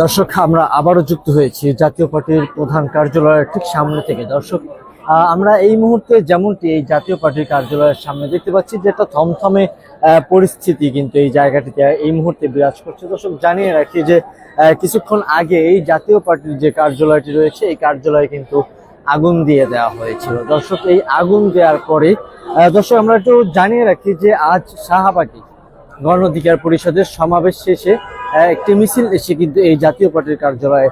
দর্শক, আমরা আবারও যুক্ত হয়েছি জাতীয় পার্টির প্রধান কার্যালয়ের ঠিক সামনে থেকে। দর্শক আমরা এই মুহূর্তে যেমনটি এই জাতীয় পার্টির কার্যালয়ের সামনে দেখতে পাচ্ছি যে একটা থমথমে পরিস্থিতি কিন্তু এই জায়গাটিতে এই মুহূর্তে বিরাজ করছে। দর্শক, জানিয়ে রাখি যে কিছুক্ষণ আগে এই জাতীয় পার্টির যে কার্যালয়টি রয়েছে, এই কার্যালয়ে কিন্তু আগুন দিয়ে দেওয়া হয়েছিল। দর্শক, এই আগুন দেওয়ার পরে দর্শক, আমরা একটু জানিয়ে রাখি যে আজ শাহাবাটি গণ অধিকার পরিষদের সমাবেশ শেষে একটি মিছিল এসে কিন্তু এই জাতীয় পার্টির কার্যালয়ে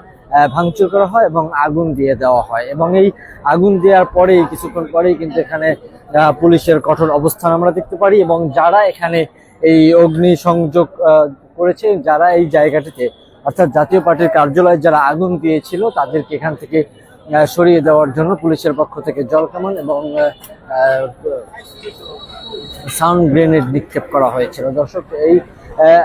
ভাঙচুর করা হয় এবং আগুন দিয়ে দেওয়া হয়। এবং এই আগুন দেওয়ার পরেই, কিছুক্ষণ পরেই কিন্তু এখানে পুলিশের কঠোর অবস্থান আমরা দেখতে পারি এবং যারা এখানে এই অগ্নি সংযোগ করেছে, যারা এই জায়গাটিতে, অর্থাৎ জাতীয় পার্টির কার্যালয়ে যারা আগুন দিয়েছিল, তাদেরকে এখান থেকে সরিয়ে দেওয়ার জন্য পুলিশের পক্ষ থেকে জল কামান এবং সাউন্ড গ্রেনেড নিক্ষেপ করা হয়েছিল। দর্শক, এই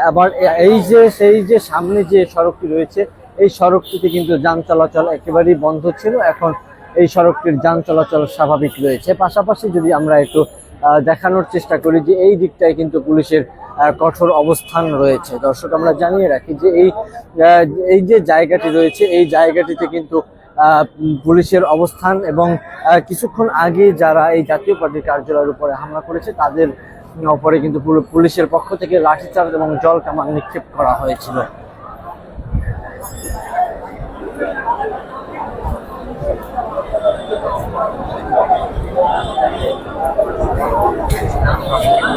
আবার এই যে, সেই যে সামনে যে সড়কটি রয়েছে, এই সড়কটিতে কিন্তু যান চলাচল একেবারেই বন্ধ ছিল। এখন এই সড়কটির যান চলাচল স্বাভাবিক রয়েছে। পাশাপাশি যদি আমরা একটু দেখানোর চেষ্টা করি যে এই দিকটায় কিন্তু পুলিশের কঠোর অবস্থান রয়েছে। দর্শক, আমরা জানিয়ে রাখি যে এই এই যে জায়গাটি রয়েছে, এই জায়গাটিতে কিন্তু পুলিশের অবস্থান এবং কিছুক্ষণ আগে যারা এই জাতীয় পার্টির কার্যালয়ের উপরে হামলা করেছে, তাদের উপরে কিন্তু পুল- পুলিশের পক্ষ থেকে লাঠিচার্জ এবং জল কামান নিক্ষেপ করা হয়েছিল।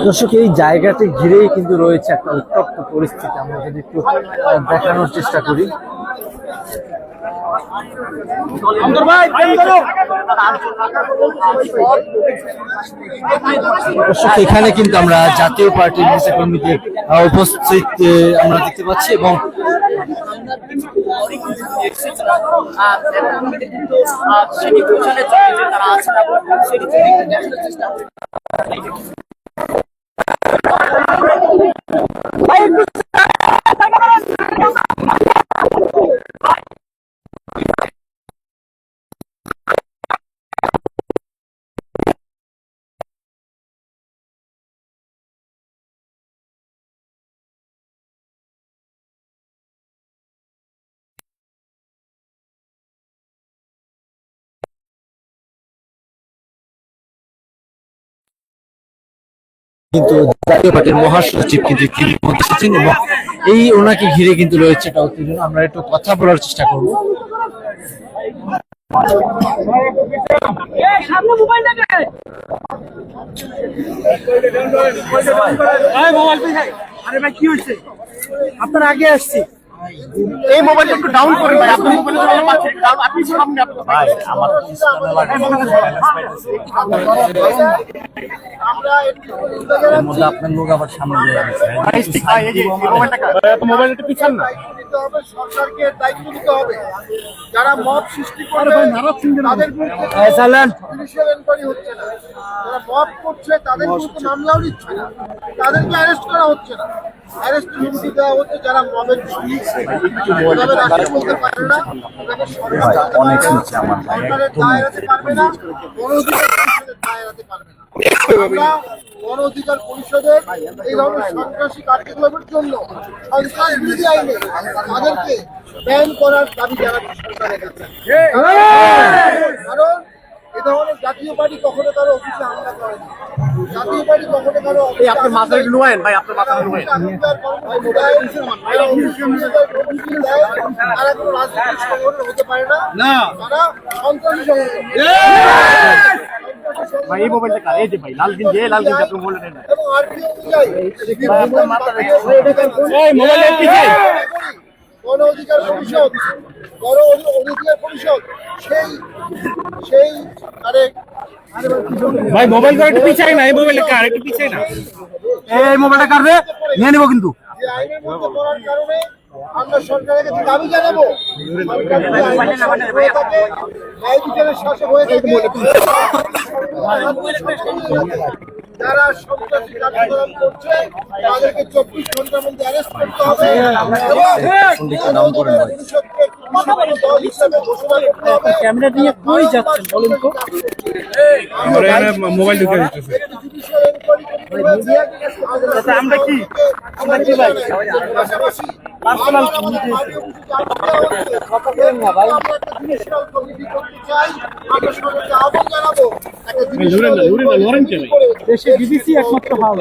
দর্শক, এই জায়গাটি ঘিরেই কিন্তু রয়েছে একটা উত্তপ্ত পরিস্থিতি। আমরা যদি একটু দেখানোর চেষ্টা করি। এখানে কিন্তু আমরা জাতীয় পার্টির নেতা কর্মীদের উপস্থিত আমরা দেখতে পাচ্ছি এবং চেষ্টা কিন্তু জাতীয় পার্টির মহাসচিব কিন্তু এবং এই ওনাকে ঘিরে কিন্তু রয়েছে আমরা একটু কথা বলার চেষ্টা করব। আপনার আগে আসছি। এই মোবাইলটা একটু ডাউন করেন ভাই আপনার মোবাইলটা পাচ্ছেন ডাউন আপনি সামনে আপনি ভাই আমার মধ্যে আপনার লোক আবার সামনে দিয়ে যাচ্ছে ভাই এই যে মোবাইলটা মোবাইলটা পিছান না। সরকারকে দায়িত্ব নিতে হবে যারা মব সৃষ্টি করবে তাদের বিরুদ্ধে জুডিশিয়াল এনকোয়ারি হচ্ছে না। যারা মব করছে তাদের বিরুদ্ধে মামলাও নিচ্ছে না। তাদেরকে অ্যারেস্ট করা হচ্ছে না। অ্যারেস্ট হুমকি দেওয়া হচ্ছে যারা এভাবে বলতে পারে না অনেক নিচে আমার সরকারের দায় এড়াতে পারবে না গণ অধিকার পরিষদের দায় এড়াতে পারবে না। আমরা গণ অধিকার পরিষদের এই ধরনের সন্ত্রাসী কার্যক্রমের জন্য সন্ত্রাস বিরোধী আইনে তাদেরকে ব্যান করার দাবি জানাচ্ছি সরকারের কাছে। কারণ জাতীয় পার্টি কখনো কারও অফিসে হামলা করে না জাতীয় পার্টি কখনো কারও এই আপনার মাথায় একটু নোয়েন ভাই আপনার মাথা নোয়েন তারা কোনো রাজনৈতিক সংগঠন হতে পারে না। তারা সন্ত্রাসী সংগঠন ভাই এই মোবাইলটা কার? এই যে ভাই লাল গিঞ্জি এই লাল গিঞ্জি আপনি বললেন না এবং আরপি অনুযায়ী এই মোবাইলের পিছে গণ অধিকার পরিষদ গণ অধিকার পরিষদ সেই সেই আরেক ভাই মোবাইল একটু পিছাই না এই মোবাইলটা কার? একটু পিছাই না। এই মোবাইলটা কার রে? নিয়ে নিব কিন্তু। যে আইনের মধ্যে পড়ার কারণে আমরা সরকারের কাছে দাবি জানাব। হয়ে ন্যায় বিচারের শাসক হয়ে থাকে। যারা সন্ত্রাসী কার্যক্রম করছে তাদেরকে চব্বিশ ঘণ্টার মধ্যে অ্যারেস্ট করতে হবে দল হিসেবে ঘোষণা করতে হবে। ক্যামেরা নিয়ে কই যাচ্ছেন বলুন তো? মোবাইল ঢুকে আমরা কি? আমরা কি ভাই? পাশাপাশি পার্সোনাল দেশে বিবিসি একমাত্র হাল।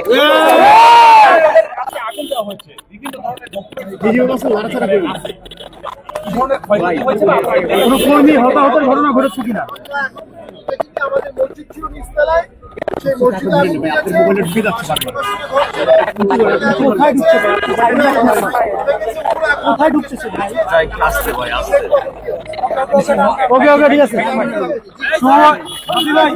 কোনো কর্মী হতাহতের ঘটনা ঘটেছে কিনা? আমাদের মসজিদ ছিল নিচতলায়। কোথায় ঢুকছে ওকে ওকে ঠিক আছে সময় ভাই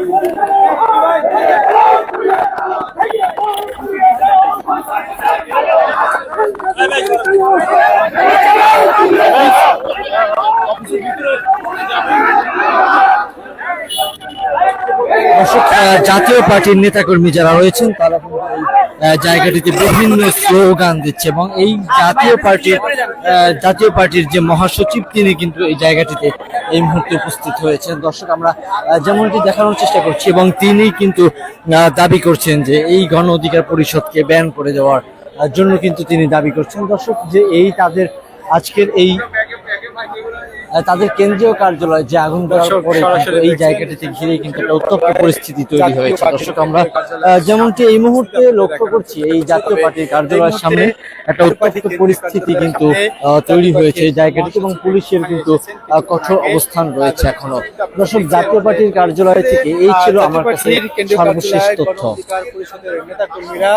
দর্শক জাতীয় পার্টির নেতাকর্মী যারা রয়েছেন, তারা জায়গাটিতে বিভিন্ন স্লোগান দিচ্ছে এবং এই জাতীয় পার্টির জাতীয় পার্টির যে মহাসচিব, তিনি কিন্তু এই জায়গাটিতে এই মুহূর্তে উপস্থিত হয়েছেন। দর্শক, আমরা যেমনটি দেখানোর চেষ্টা করছি এবং তিনি কিন্তু দাবি করছেন যে এই গণ অধিকার পরিষদকে ব্যান করে দেওয়ার জন্য কিন্তু তিনি দাবি করছেন। দর্শক, যে এই তাদের আজকের এই তাদের কেন্দ্রীয় কার্যালয় যে আগুন পরে এই জায়গাটিতে ঘিরে কিন্তু একটা উত্তপ্ত পরিস্থিতি তৈরি হয়েছে। দর্শক আমরা যেমনটি এই মুহূর্তে লক্ষ্য করছি এই জাতীয় পার্টির কার্যালয়ের সামনে একটা উত্তপ্ত পরিস্থিতি কিন্তু তৈরি হয়েছে। এই জায়গাটিতে এবং পুলিশের কিন্তু আহ, কঠোর অবস্থান রয়েছে এখনও। দর্শক জাতীয় পার্টির কার্যালয় থেকে এই ছিল আমার কাছে সর্বশেষ তথ্য। পরিষদের নেতা কর্মীরা